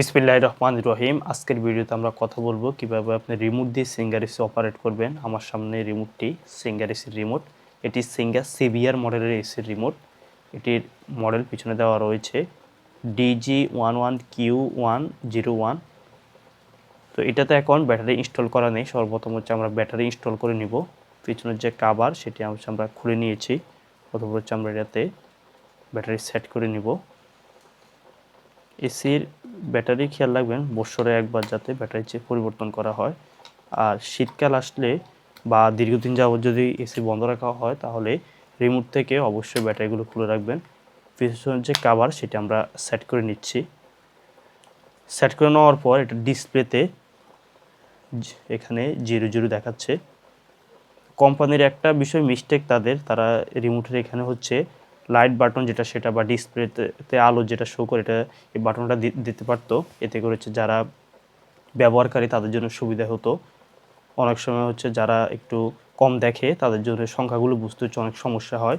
বিসমিল্লাহ রহমান রহিম। আজকের ভিডিওতে আমরা কথা বলব কীভাবে আপনি রিমোট দিয়ে সিঙ্গার এসি অপারেট করবেন। আমার সামনে রিমোটটি সিঙ্গার এসির রিমোট। এটি সিঙ্গার সিভিয়ার মডেলের এসির রিমোট। এটির মডেল পিছনে দেওয়া রয়েছে DG one one Q one zero one. তো এটাতে এখন ব্যাটারি ইনস্টল করা নেই। সর্বপ্রথম হচ্ছে আমরা ব্যাটারি ইনস্টল করে নিব। পিছনের যে কাবার, সেটি আমরা খুলে নিয়েছি। প্রথম হচ্ছে আমরা এটাতে ব্যাটারি সেট করে নিব। এসির ব্যাটারি খেয়াল রাখবেন বছরে একবার যাতে ব্যাটারি চেক পরিবর্তন করা হয়। আর শীতকাল আসলে বা দীর্ঘদিন যাবত যদি এসি বন্ধ রাখা হয়, তাহলে রিমোট থেকে অবশ্যই ব্যাটারিগুলো খুলে রাখবেন। পিছনের যে কাভার সেটা আমরা সেট করে নিচ্ছি। সেট করে নেওয়ার পর এটা ডিসপ্লেতে এখানে জিরো জিরো দেখাচ্ছে। কোম্পানির একটা বিষয় মিস্টেক তাদের, তারা রিমোটের এখানে হচ্ছে লাইট বাটন যেটা সেটা বা ডিসপ্লেতে আলো যেটা শো করে, এটা এই বাটনটা দিতে পারতো। এতে করে হচ্ছে যারা ব্যবহারকারী তাদের জন্য সুবিধা হতো। অনেক সময় হচ্ছে যারা একটু কম দেখে তাদের জন্য সংখ্যাগুলো বুঝতে হচ্ছে অনেক সমস্যা হয়।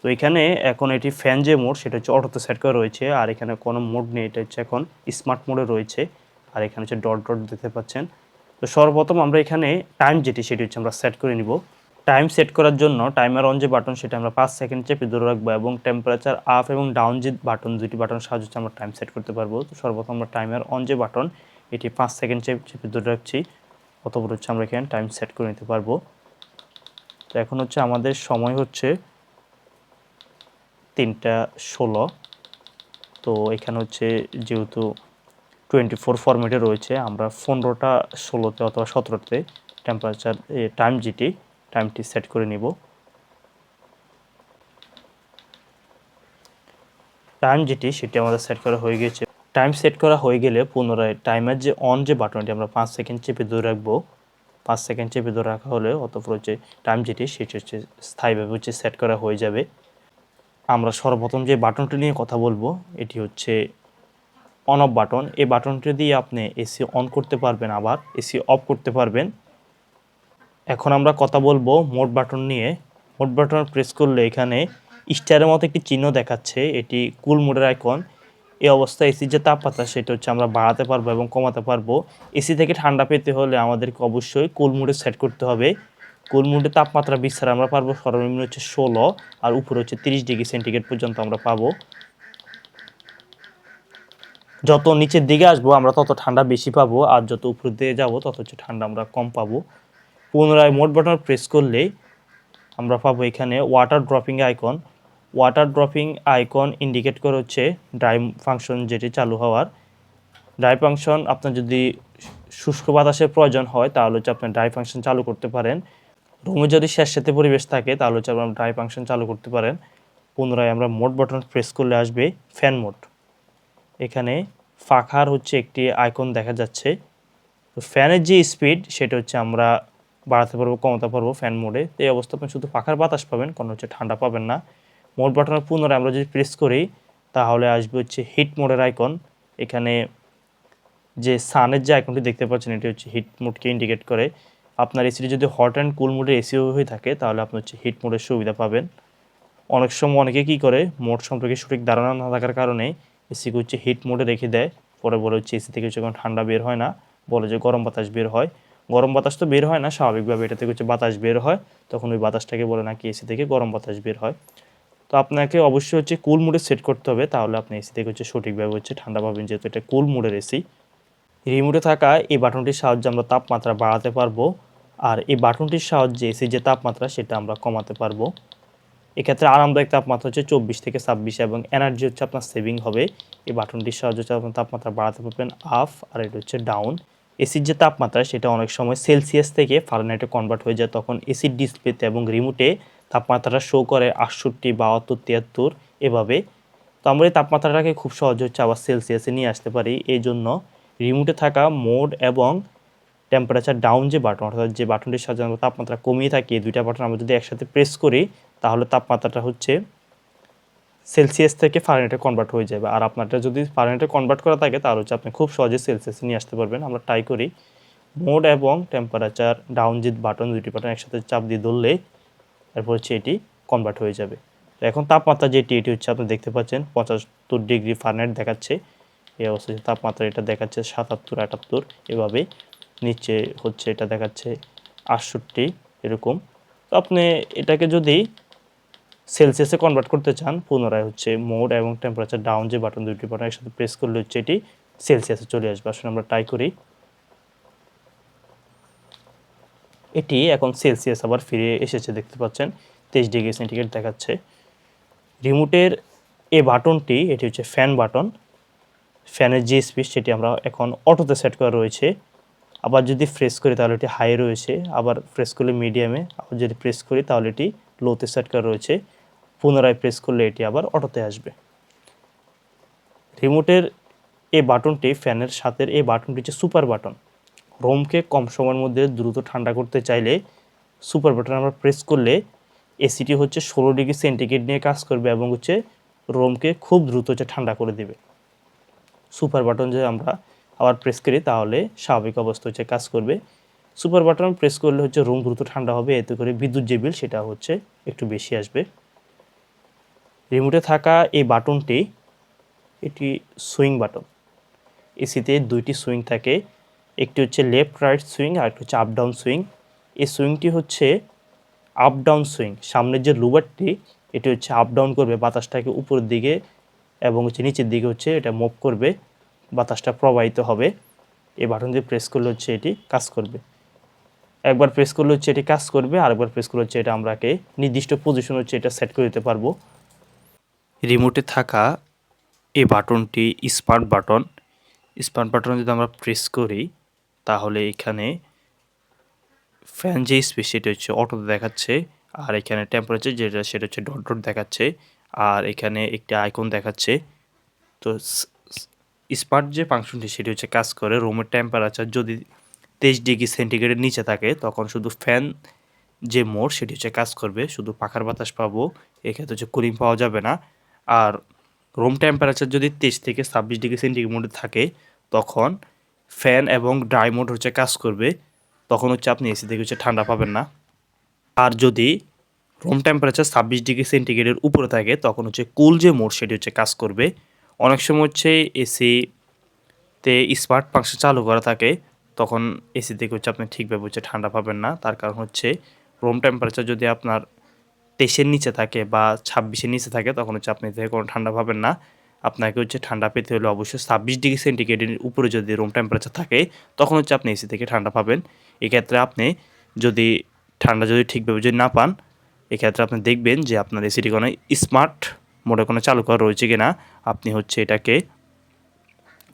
তো এখানে এখন এটি ফ্যান যে মোড সেটা হচ্ছে অটোতে সেট করা রয়েছে। আর এখানে কোনো মোড নেই, এটা হচ্ছে এখন স্মার্ট মোডে রয়েছে। আর এখানে হচ্ছে ডট ডট দেখতে পাচ্ছেন। তো সর্বপ্রথম আমরা এখানে টাইম যেটি, সেটি হচ্ছে আমরা সেট করে নিব। টাইম সেট করার জন্য টাইমার অন যে বাটন সেটা আমরা পাঁচ সেকেন্ড চেপে ধরে রাখব এবং টেম্পারেচার আপ এবং ডাউন যে বাটন দুটি বাটন সাহায্য আমরা টাইম সেট করতে পারব। তো সর্বপ্রথম আমরা টাইমার অন যে বাটন এটি পাঁচ সেকেন্ড চেপে চেপে ধরে রাখছি। অতপর হচ্ছে আমরা এখানে টাইম সেট করে নিতে পারব। তো এখন হচ্ছে আমাদের সময় হচ্ছে তিনটা ষোলো। তো এখানে হচ্ছে যেহেতু টোয়েন্টি ফোর ফরম্যাটে রয়েছে, আমরা পনেরোটা ষোলোতে অথবা সতেরোতে টেম্পারেচার টাইম যেটি টাইমটি সেট করে নিব। টাইম যেটি, সেটি আমাদের সেট করা হয়ে গেছে। টাইম সেট করা হয়ে গেলে পুনরায় টাইমের যে অন যে বাটনটি আমরা পাঁচ সেকেন্ড চেপে ধরে রাখব, পাঁচ সেকেন্ড চেপে ধরে রাখা হলে অতপর হচ্ছে টাইম যেটি, সেটি হচ্ছে স্থায়ীভাবে হচ্ছে সেট করা হয়ে যাবে। আমরা সর্বপ্রথম যে বাটনটি নিয়ে কথা বলব, এটি হচ্ছে অন অফ বাটন এই বাটনটি দিয়ে আপনি এসি অন করতে পারবেন আবার এসি অফ করতে পারবেন। এখন আমরা কথা বলব মোট বাটন নিয়ে। মোট বাটন প্রেস করলে এখানে স্টারের মতো একটি চিহ্ন দেখাচ্ছে, এটি কুল মোডের আইকন এই অবস্থায় এসির যে তাপমাত্রা, সেটা হচ্ছে আমরা বাড়াতে পারব এবং কমাতে পারব। এসি থেকে ঠান্ডা পেতে হলে আমাদেরকে অবশ্যই কুল মোডে সেট করতে হবে। কুল মোডে তাপমাত্রা বিস্তার আমরা পারব, সর্বনিম্ন হচ্ছে ষোলো আর উপরে হচ্ছে তিরিশ ডিগ্রি সেন্টিগ্রেড পর্যন্ত আমরা পাবো। যত নিচের দিকে আসব, আমরা তত ঠান্ডা বেশি পাবো, আর যত উপরের দিকে যাব, তত হচ্ছে ঠান্ডা আমরা কম পাবো। পুনরায় মোট বাটন প্রেস করলে আমরা পাবো এখানে water dropping icon water dropping icon indicate করে হচ্ছে ড্রাই ফাংশন যেটি চালু হওয়ার। ড্রাই ফাংশন আপনার যদি শুষ্ক বাতাসের প্রয়োজন হয় তাহলে হচ্ছে আপনি ড্রাই ফাংশন চালু করতে পারেন। রুমে যদি স্যাঁতস্যাঁতে পরিবেশ থাকে তাহলে হচ্ছে আপনার ড্রাই ফাংশন চালু করতে পারেন। পুনরায় আমরা মোট বাটন প্রেস করলে আসবে ফ্যান মোড এখানে ফাঁকার হচ্ছে একটি আইকন দেখা যাচ্ছে। তো ফ্যানের যে স্পিড সেটা হচ্ছে আমরা বাড়াতে পারব, কমাতে পারব ফ্যান মোডে এই অবস্থা আপনি শুধু পাখার বাতাস পাবেন, কোনো হচ্ছে ঠান্ডা পাবেন না। মোড বাটনের পুনরায় আমরা যদি প্রেস করি, তাহলে আসবে হচ্ছে হিট মোডের আইকন এখানে যে সানের যে আইকনটি দেখতে পাচ্ছেন, এটি হচ্ছে হিট মোডকে ইন্ডিকেট করে। আপনার এসিটি যদি হট অ্যান্ড কুল মোডে এসি হয়ে থাকে, তাহলে আপনি হচ্ছে হিট মোডের সুবিধা পাবেন। অনেক সময় অনেকে কী করে মোড সম্পর্কে সঠিক ধারণা না থাকার কারণে এসিকে হচ্ছে হিট মোডে রেখে দেয়। পরে বলে হচ্ছে এসি থেকে কোনো ঠান্ডা বের হয় না, বলে যে গরম বাতাস বের হয়। গরম বাতাস তো বের হয় না, স্বাভাবিকভাবে এটা থেকে হচ্ছে বাতাস বের হয়। তখন ওই বাতাসটাকে বলে নাকি এসি থেকে গরম বাতাস বের হয়। তো আপনাকে অবশ্যই হচ্ছে কুল মুডে সেট করতে হবে, তাহলে আপনি এসি থেকে হচ্ছে সঠিকভাবে হচ্ছে ঠান্ডা পাবেন, যেহেতু এটা কুল মুডের এসি রিমোটে থাকা এই বাটনটির সাহায্যে আমরা তাপমাত্রা বাড়াতে পারব, আর এই বাটনটির সাহায্যে এসির যে তাপমাত্রা, সেটা আমরা কমাতে পারব। এক্ষেত্রে আরামদায়ক তাপমাত্রা হচ্ছে চব্বিশ থেকে ছাব্বিশ, এবং এনার্জি হচ্ছে আপনার সেভিং হবে। এই বাটনটির সাহায্যে হচ্ছে আপনার তাপমাত্রা বাড়াতে পারবেন আপ আর এটা হচ্ছে ডাউন এসির যে তাপমাত্রা, সেটা অনেক সময় সেলসিয়াস থেকে ফারেনহাইটে কনভার্ট হয়ে যায়। তখন এসির ডিসপ্লেতে এবং রিমোটে তাপমাত্রাটা শো করে আটষট্টি বাহাত্তর তিয়াত্তর এভাবে। তো আমরা এই তাপমাত্রাটাকে খুব সহজ হচ্ছে আবার সেলসিয়াসে নিয়ে আসতে পারি। এই জন্য রিমোটে থাকা মোড এবং টেম্পারেচার ডাউন যে বাটন অর্থাৎ যে বাটনটির সাহায্যে আমরা তাপমাত্রা কমিয়ে থাকি দুইটা বাটন আমরা যদি একসাথে প্রেস করি, তাহলে তাপমাত্রাটা হচ্ছে সেলসিয়াস থেকে ফারেনহাইটে কনভার্ট হয়ে যাবে। আর আপনারটা যদি ফারেনহাইটে কনভার্ট করা থাকে তার হচ্ছে আপনি খুব সহজে সেলসিয়াসে নিয়ে আসতে পারবেন। আমরা ট্রাই করি। মোড এবং টেম্পারেচার ডাউন যে বাটন দুটি বাটন একসাথে চাপ দিয়ে ধরলে এরপর হচ্ছে এটি কনভার্ট হয়ে যাবে। তো এখন তাপমাত্রা যেটি, এটি হচ্ছে আপনি দেখতে পাচ্ছেন, পঁচাত্তর ডিগ্রি ফারেনহাইট দেখাচ্ছে। এই অবস্থায় তাপমাত্রা এটা দেখাচ্ছে সাতাত্তর, আটাত্তর। এভাবে নিচে হচ্ছে এটা দেখাচ্ছে আটষট্টি, এরকম। তো আপনি এটাকে যদি সেলসিয়াসে কনভার্ট করতে চান, পুনরায় হচ্ছে মোড এবং টেম্পারেচার ডাউন যে বাটন দুটি বাটন একসাথে প্রেস করলে হচ্ছে এটি সেলসিয়াসে চলে আসবে। আসলে আমরা ট্রাই করি। এটি এখন সেলসিয়াস আবার ফিরে এসেছে, দেখতে পাচ্ছেন? তেইশ ডিগ্রি সেন্টিগ্রেড দেখাচ্ছে। রিমোটের এ বাটনটি এটি হচ্ছে ফ্যান বাটন ফ্যানের যে স্পিড সেটি আমরা এখন অটোতে সেট করা রয়েছে। আবার যদি প্রেস করি তাহলে এটি হাই রয়েছে। আবার প্রেস করলে মিডিয়ামে আবার যদি প্রেস করি তাহলে এটি লোতে সেট করা রয়েছে। পুনরায় প্রেস করলে এটি আবার অটোতে আসবে। রিমোটের এই বাটনটি ফ্যানের সাথে এই বাটনটি হচ্ছে সুপার বাটন রোমকে কম সময়ের মধ্যে দ্রুত ঠান্ডা করতে চাইলে সুপার বাটন আমরা প্রেস করলে এসিটি হচ্ছে ষোলো ডিগ্রি সেন্টিগ্রেড নিয়ে কাজ করবে এবং হচ্ছে রোমকে খুব দ্রুত হচ্ছে ঠান্ডা করে দেবে। সুপার বাটন যদি আমরা আবার প্রেস করি, তাহলে স্বাভাবিক অবস্থা হচ্ছে কাজ করবে। সুপার বাটন প্রেস করলে হচ্ছে রুম দ্রুত ঠান্ডা হবে, এতে করে বিদ্যুৎ যে বিল সেটা হচ্ছে একটু বেশি আসবে। রিমোটে থাকা এই বাটনটি, এটি সুইং বাটন এসিতে দুইটি সুইং থাকে, একটি হচ্ছে লেফট রাইট সুইং আর একটি হচ্ছে আপ ডাউন সুইং এই সুইংটি হচ্ছে আপ ডাউন সুইং সামনের যে লুবারটি এটি হচ্ছে আপ ডাউন করবে, বাতাসটাকে উপরের দিকে এবং হচ্ছে নিচের দিকে হচ্ছে এটা মুভ করবে, বাতাসটা প্রবাহিত হবে। এই বাটন দিয়ে প্রেস করলে হচ্ছে এটি কাজ করবে। একবার প্রেস করলে হচ্ছে এটি কাজ করবে, আরেকবার প্রেস করলে হচ্ছে এটা আমরাকে নির্দিষ্ট পজিশন হচ্ছে এটা সেট করে দিতে পারব। রিমোটে থাকা এই বাটনটি স্মার্ট বাটন স্মার্ট বাটন যদি আমরা প্রেস করি, তাহলে এখানে ফ্যান যে স্পেস সেটা হচ্ছে অটোতে দেখাচ্ছে, আর এখানে টেম্পারেচার যেটা সেটা হচ্ছে ডট ডট দেখাচ্ছে, আর এখানে একটি আইকন দেখাচ্ছে। তো স্মার্ট যে ফাংশনটি সেটি হচ্ছে কাজ করে রুমের টেম্পারেচার যদি তেইশ ডিগ্রি সেন্টিগ্রেডের নিচে থাকে, তখন শুধু ফ্যান যে মোড সেটি হচ্ছে কাজ করবে, শুধু পাখার বাতাস পাবো, এক্ষেত্রে হচ্ছে কুলিং পাওয়া যাবে না। আর রুম টেম্পারেচার যদি তেইশ থেকে ছাব্বিশ ডিগ্রি সেন্টিগ্রেড মোডে থাকে, তখন ফ্যান এবং ড্রাই মোড হচ্ছে কাজ করবে, তখন হচ্ছে আপনি এসি থেকে হচ্ছে ঠান্ডা পাবেন না। আর যদি রুম টেম্পারেচার ছাব্বিশ ডিগ্রি সেন্টিগ্রেডের উপরে থাকে, তখন হচ্ছে কুল যে মোড সেটি হচ্ছে কাজ করবে। অনেক সময় হচ্ছে এসিতে স্মার্ট ফাংশন চালু করা থাকে, তখন এসি থেকে হচ্ছে আপনি ঠিকভাবে হচ্ছে ঠান্ডা পাবেন না। তার কারণ হচ্ছে রুম টেম্পারেচার যদি আপনার তেইশের নিচে থাকে বা ছাব্বিশের নিচে থাকে, তখন হচ্ছে আপনি থেকে কোনো ঠান্ডা পাবেন না। আপনাকে হচ্ছে ঠান্ডা পেতে হলে অবশ্যই ছাব্বিশ ডিগ্রি সেন্টিগ্রেডের উপরে যদি রুম টেম্পারেচার থাকে, তখন হচ্ছে আপনি এসি থেকে ঠান্ডা পাবেন। এক্ষেত্রে আপনি যদি ঠান্ডা যদি ঠিকভাবে যদি না পান, এক্ষেত্রে আপনি দেখবেন যে আপনার এসিটি কোনো স্মার্ট মোডে কোনো চালু করা রয়েছে কিনা। আপনি হচ্ছে এটাকে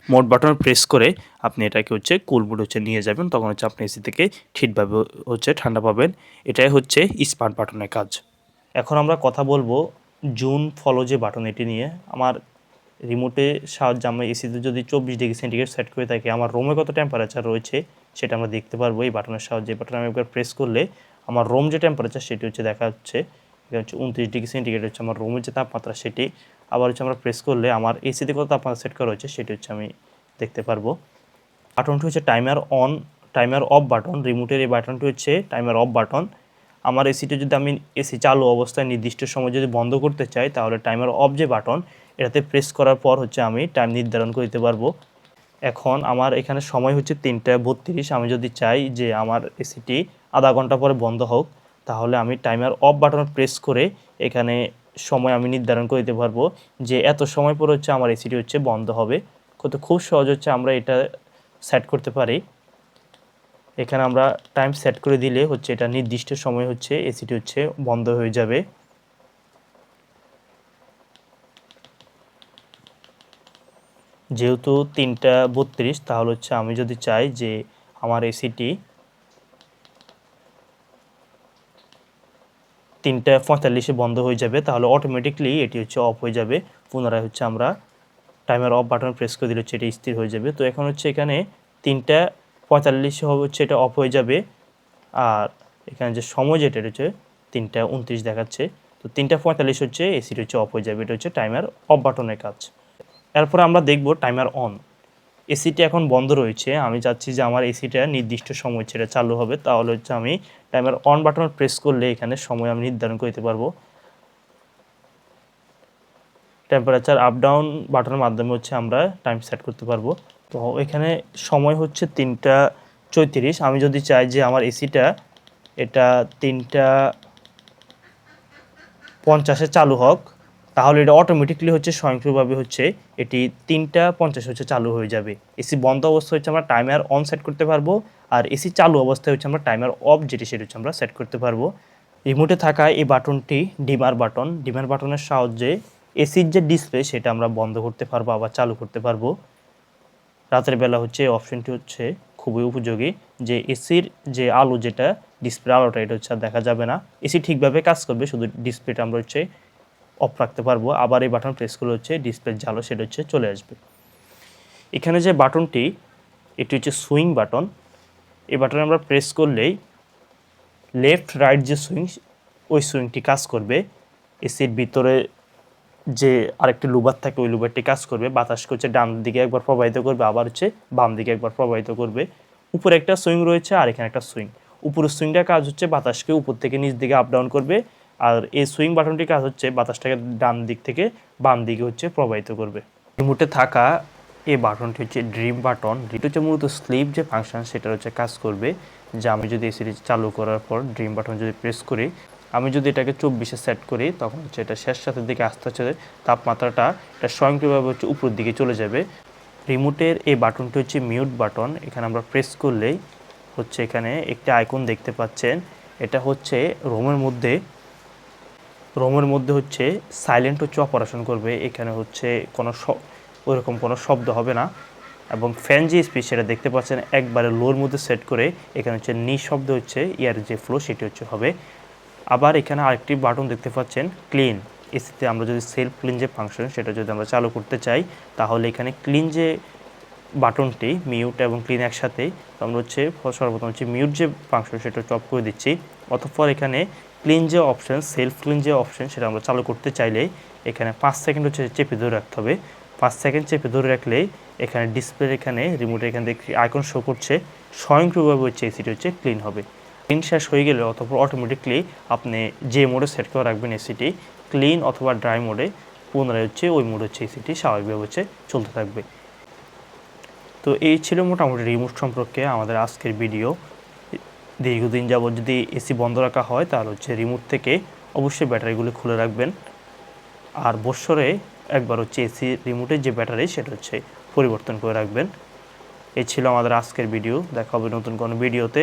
মোড বাটন প্রেস করে আপনি এটাকে হচ্ছে কুল মোড হচ্ছে নিয়ে যাবেন, তখন হচ্ছে আপনি এসি থেকে ঠিকভাবে হচ্ছে ঠান্ডা পাবেন। এটাই হচ্ছে স্মার্ট বাটনের কাজ। এখন আমরা কথা বলব জুন ফলো যে বাটন এটি নিয়ে। আমার রিমোটে সাহায্যে আমরা এসিতে যদি চব্বিশ ডিগ্রি সেন্টিগ্রেড সেট করে থাকি, আমার রোমে কত টেম্পারেচার রয়েছে সেটা আমরা দেখতে পারব। এই বাটনের সাহায্যে বাটন আমি একবার প্রেস করলে আমার রোম যে টেম্পারেচার সেটি হচ্ছে দেখা যাচ্ছে হচ্ছে উনত্রিশ ডিগ্রি সেন্টিগ্রেড হচ্ছে আমার রুমের যে তাপমাত্রা সেটি। আবার হচ্ছে আমরা প্রেস করলে আমার এসিতে কত তাপমাত্রা সেট করা হয়েছে সেটি হচ্ছে আমি দেখতে পারব। বাটনটি হচ্ছে timer on timer off button রিমোটের এই বাটনটি হচ্ছে টাইমার অফ বাটন আমার এসিটা যদি আমি এসি চালু অবস্থায় নির্দিষ্ট সময় যদি বন্ধ করতে চাই, তাহলে টাইমার অফ যে বাটন এটাতে প্রেস করার পর হচ্ছে আমি টাইম নির্ধারণ করে দিতে পারব। এখন আমার এখানে সময় হচ্ছে তিনটা বত্রিশ। আমি যদি চাই যে আমার এসিটি আধা ঘণ্টা পরে বন্ধ হোক, তাহলে আমি টাইমার অফ বাটন প্রেস করে এখানে সময় আমি নির্ধারণ করে দিতে পারব যে এত সময় পরে হচ্ছে আমার এসিটি হচ্ছে বন্ধ হবে। কত খুব সহজ হচ্ছে আমরা এটা সেট করতে পারি। এখানে আমরা টাইম সেট করে দিলে হচ্ছে এটা নির্দিষ্ট সময় হচ্ছে এসিটি হচ্ছে বন্ধ হয়ে যাবে। যেহেতু তিনটা বত্রিশ, তাহলে হচ্ছে আমি যদি চাই যে আমার এসিটি তিনটা পঁয়তাল্লিশে বন্ধ হয়ে যাবে, তাহলে অটোমেটিকলি এটি হচ্ছে অফ হয়ে যাবে। পুনরায় হচ্ছে আমরা টাইমার অফ বাটন প্রেস করে দিলে হচ্ছে এটি স্থির হয়ে যাবে। তো এখন হচ্ছে এখানে তিনটা পঁয়তাল্লিশে হচ্ছে এটা অফ হয়ে যাবে। আর এখানে যে সময় যেটা রয়েছে তিনটা উনত্রিশ দেখাচ্ছে। তো তিনটা পঁয়তাল্লিশ হচ্ছে এসিটা হচ্ছে অফ হয়ে যাবে, এটা হচ্ছে টাইমার অফ বাটনের কাজ। এরপর আমরা দেখব টাইমার অন এসিটি এখন বন্ধ রয়েছে। আমি চাচ্ছি যে আমার এসিটা নির্দিষ্ট সময় ছেড়ে চালু হবে। তাহলে হচ্ছে আমি টাইমার অন বাটন প্রেস করলে এখানে সময় আমি নির্ধারণ করতে পারব। টেম্পারেচার আপ ডাউন বাটনের মাধ্যমে হচ্ছে আমরা টাইম সেট করতে পারব। তো এখানে সময় হচ্ছে তিনটা চৈত্রিশ। আমি যদি চাই যে আমার এসিটা এটা তিনটা পঞ্চাশে চালু হোক, তাহলে এটা অটোমেটিকলি হচ্ছে স্বয়ংক্রিয়ভাবে হচ্ছে এটি তিনটা পঞ্চাশ হচ্ছে চালু হয়ে যাবে। এসি বন্ধ অবস্থা হচ্ছে আমরা টাইমার অন সেট করতে পারব আর এসি চালু অবস্থায় হচ্ছে আমরা টাইমার অফ যেটি সেটি হচ্ছে আমরা সেট করতে পারব। রিমোটে থাকা এই বাটনটি ডিমার বাটন ডিমার বাটনের সাহায্যে এসির যে ডিসপ্লে সেটা আমরা বন্ধ করতে পারব আবার চালু করতে পারব। রাতের বেলা হচ্ছে অপশনটি হচ্ছে খুবই উপযোগী যে এসির যে আলো যেটা ডিসপ্লে আলোটা, এটা হচ্ছে দেখা যাবে না। এসি ঠিকভাবে কাজ করবে, শুধু ডিসপ্লেটা আমরা হচ্ছে অফ রাখতে পারব। আবার এই বাটন প্রেস করলে হচ্ছে ডিসপ্লের জালো সেটা হচ্ছে চলে আসবে। এখানে যে বাটনটি এটি হচ্ছে সুইং বাটন এই বাটনে আমরা প্রেস করলেই লেফট রাইট যে সুইং ওই সুইংটি কাজ করবে। এসির ভিতরে যে আরেকটি লুবার থাকে, ওই লুবারটি কাজ করবে। বাতাসকে হচ্ছে ডান দিকে একবার প্রবাহিত করবে, আবার হচ্ছে বাম দিকে একবার প্রবাহিত করবে। উপরে একটা সুইং রয়েছে আর এখানে একটা সুইং। উপরের সুইংটার কাজ হচ্ছে বাতাসকে উপর থেকে নিচ দিকে আপ ডাউন করবে আর এই সুইং বাটনটির কাজ হচ্ছে বাতাসটাকে ডান দিক থেকে বাম দিকে হচ্ছে প্রবাহিত করবে। রিমোটে থাকা এই বাটনটি হচ্ছে ড্রিম বাটন এটা হচ্ছে মূলত স্লিপ যে ফাংশন সেটা হচ্ছে কাজ করবে। যে আমি যদি সিরিজ চালু করার পর ড্রিম বাটন যদি প্রেস করি আমি যদি এটাকে চব্বিশে সেট করি, তখন হচ্ছে এটা শেষ সাথের দিকে আস্তে আস্তে তাপমাত্রাটা এটা স্বয়ংক্রিয়ভাবে হচ্ছে উপরের দিকে চলে যাবে। রিমোটের এই বাটনটি হচ্ছে মিউট বাটন এখানে আমরা প্রেস করলেই হচ্ছে এখানে একটি আইকন দেখতে পাচ্ছেন। এটা হচ্ছে রোমের মধ্যে রোমের মধ্যে হচ্ছে সাইলেন্ট হচ্ছে অপারেশন করবে, এখানে হচ্ছে কোনো ওইরকম কোনো শব্দ হবে না। এবং ফ্যান যে স্পিড সেটা দেখতে পাচ্ছেন, একবারে লোর মধ্যে সেট করে, এখানে হচ্ছে নিঃশব্দ হচ্ছে ইয়ার যে ফ্লো সেটি হচ্ছে হবে। আবার এখানে আরেকটি বাটন দেখতে পাচ্ছেন ক্লিন এসিতে আমরা যদি সেলফ ক্লিন যে ফাংশন সেটা যদি আমরা চালু করতে চাই, তাহলে এখানে ক্লিন যে বাটনটি মিউট এবং ক্লিন একসাথে আমরা হচ্ছে সর্বপ্রথম হচ্ছে মিউট যে ফাংশন সেটা চপ করে দিচ্ছি। অতঃপর এখানে ক্লিন যে অপশন সেলফ ক্লিন যে অপশন সেটা আমরা চালু করতে চাইলে এখানে পাঁচ সেকেন্ড হচ্ছে চেপে ধরে রাখতে হবে। পাঁচ সেকেন্ড চেপে ধরে রাখলে এখানে ডিসপ্লে এখানে রিমোটের এখানে দেখি আইকন শো করছে, স্বয়ংক্রিয়ভাবে হচ্ছে এসিটি হচ্ছে ক্লিন হবে। ক্লিন শেষ হয়ে গেলে অথবা অটোমেটিকলি আপনি যে মোডে সেট করে রাখবেন এসিটি ক্লিন অথবা ড্রাই মোডে পুনরায় হচ্ছে ওই মোড হচ্ছে এসিটি স্বাভাবিকভাবে হচ্ছে চলতে থাকবে। তো এই ছিল মোটামুটি রিমোট সম্পর্কে আমাদের আজকের ভিডিও দীর্ঘদিন যাবত যদি এসি বন্ধ রাখা হয়, তাহলে হচ্ছে রিমোট থেকে অবশ্যই ব্যাটারিগুলো খুলে রাখবেন। আর বৎসরে একবার হচ্ছে এসি রিমোটের যে ব্যাটারি, সেটা হচ্ছে পরিবর্তন করে রাখবেন। এই ছিল আমাদের আজকের ভিডিও দেখা হবে নতুন কোনো ভিডিওতে